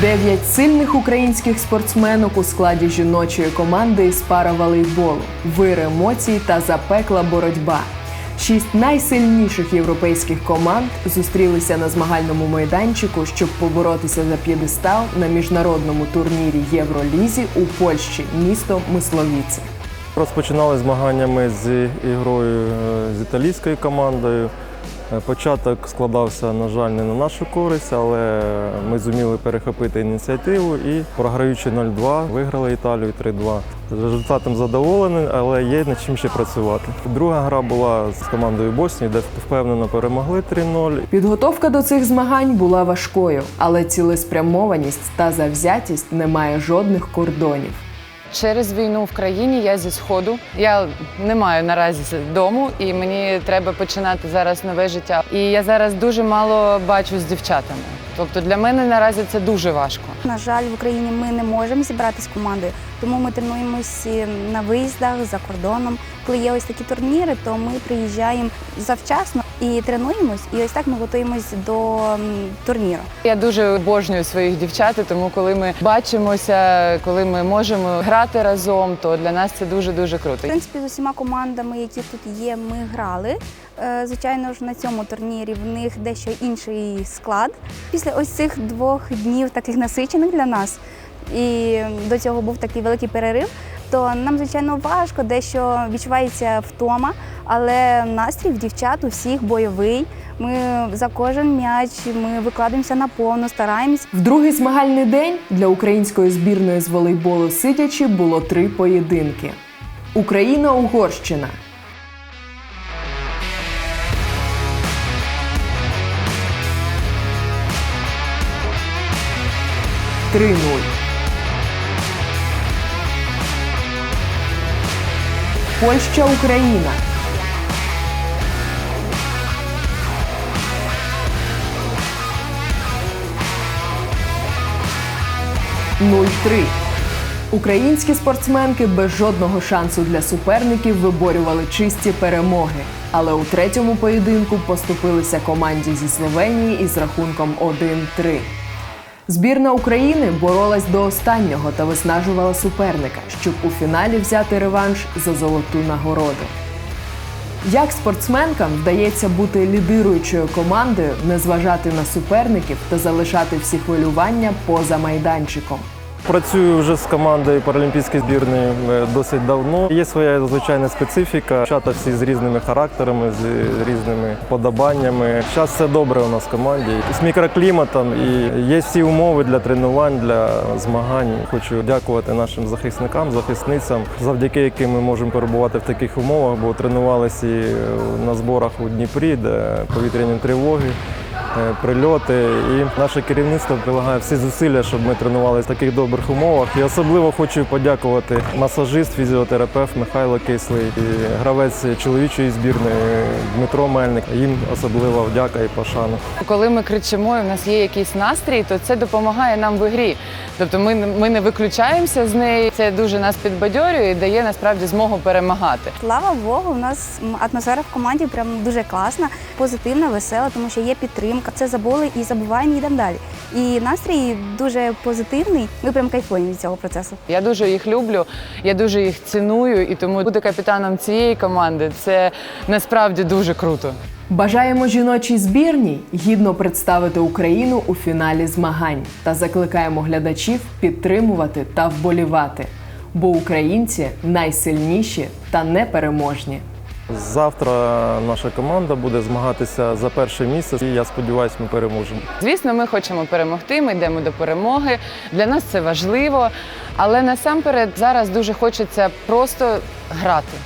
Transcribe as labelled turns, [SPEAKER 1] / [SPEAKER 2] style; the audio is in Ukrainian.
[SPEAKER 1] Дев'ять сильних українських спортсменок у складі жіночої команди із параволейболу, вир емоцій та запекла боротьба. Шість найсильніших європейських команд зустрілися на змагальному майданчику, щоб поборотися за п'єдестал на міжнародному турнірі Євролізі у Польщі, місто Мисловіці.
[SPEAKER 2] Розпочинали змаганнями з ігрою е, з італійською командою. Е, Початок складався, на жаль, не на нашу користь, але ми зуміли перехопити ініціативу і, програючи 0-2, виграли Італію 3-2. Результатом задоволений, але є над чим ще працювати. Друга гра була з командою Боснії, де впевнено перемогли 3-0.
[SPEAKER 1] Підготовка до цих змагань була важкою, але цілеспрямованість та завзятість не має жодних кордонів.
[SPEAKER 3] Через війну в країні я зі сходу. Я не маю наразі дому, і мені треба починати зараз нове життя. І я зараз дуже мало бачу з дівчатами. Тобто для мене наразі це дуже важко.
[SPEAKER 4] На жаль, в Україні ми не можемо зібратися з командою, тому ми тренуємося на виїздах за кордоном. Коли є ось такі турніри, то ми приїжджаємо завчасно і тренуємось. І ось так ми готуємось до турніру.
[SPEAKER 3] Я дуже обожнюю своїх дівчат, тому коли ми бачимося, коли ми можемо грати разом, то для нас це дуже дуже
[SPEAKER 4] В принципі, з усіма командами, які тут є, ми грали. Е, Звичайно ж, на цьому турнірі в них дещо інший склад. Після ось цих двох днів таких насичених для нас, і до цього був такий великий перерив. То нам, звичайно, важко, дещо відчувається втома, але настрій в дівчат у всіх бойовий. Ми за кожен м'яч ми викладаємося наповну, стараємось.
[SPEAKER 1] В другий змагальний день для української збірної з волейболу сидячи було три поєдинки: Україна-Угорщина. Три нуль. Польща Україна. Нуль три. Українські спортсменки без жодного шансу для суперників виборювали чисті перемоги. Але у третьому поєдинку поступилися команді зі Словенії із рахунком 1-3. Збірна України боролась до останнього та виснажувала суперника, щоб у фіналі взяти реванш за золоту нагороду. Як спортсменкам вдається бути лідируючою командою, не зважати на суперників та залишати всі хвилювання поза майданчиком?
[SPEAKER 2] Працюю вже з командою паралімпійської збірної е, досить давно. Є своя звичайна специфіка. Чата всі з різними характерами, з різними подобаннями. Зараз все добре у нас в команді. З мікрокліматом і є всі умови для тренувань, для змагань. Хочу дякувати нашим захисникам, захисницям, завдяки яким ми можемо перебувати в таких умовах, бо тренувалися і на зборах у Дніпрі, де повітряні тривоги. Е, Прильоти і наше керівництво прилагає всі зусилля, щоб ми тренувалися в таких добрих умовах. І особливо хочу подякувати масажист, фізіотерапевт Михайло Кислий і гравець чоловічої збірної Дмитро Мельник. Їм особлива вдяка і пошана.
[SPEAKER 3] Коли ми кричимо, і в нас є якийсь настрій, то це допомагає нам в ігрі. Тобто ми, ми не виключаємося з неї. Це дуже нас підбадьорює і дає насправді змогу перемагати.
[SPEAKER 4] Слава Богу, у нас атмосфера в команді прям дуже класна, позитивна, весела, тому що є підтримка. Це забули і забуваємо, і йдемо далі. І настрій дуже позитивний. Ми прям кайфуємо від цього процесу.
[SPEAKER 3] Я дуже їх люблю, я дуже їх ціную, і тому бути капітаном цієї команди це насправді дуже круто.
[SPEAKER 1] Бажаємо жіночій збірній гідно представити Україну у фіналі змагань та закликаємо глядачів підтримувати та вболівати, бо українці найсильніші та непереможні.
[SPEAKER 2] Завтра наша команда буде змагатися за перше місце. І я сподіваюся, ми переможемо.
[SPEAKER 3] Звісно, ми хочемо перемогти. Ми йдемо до перемоги. Для нас це важливо, але насамперед зараз дуже хочеться просто грати.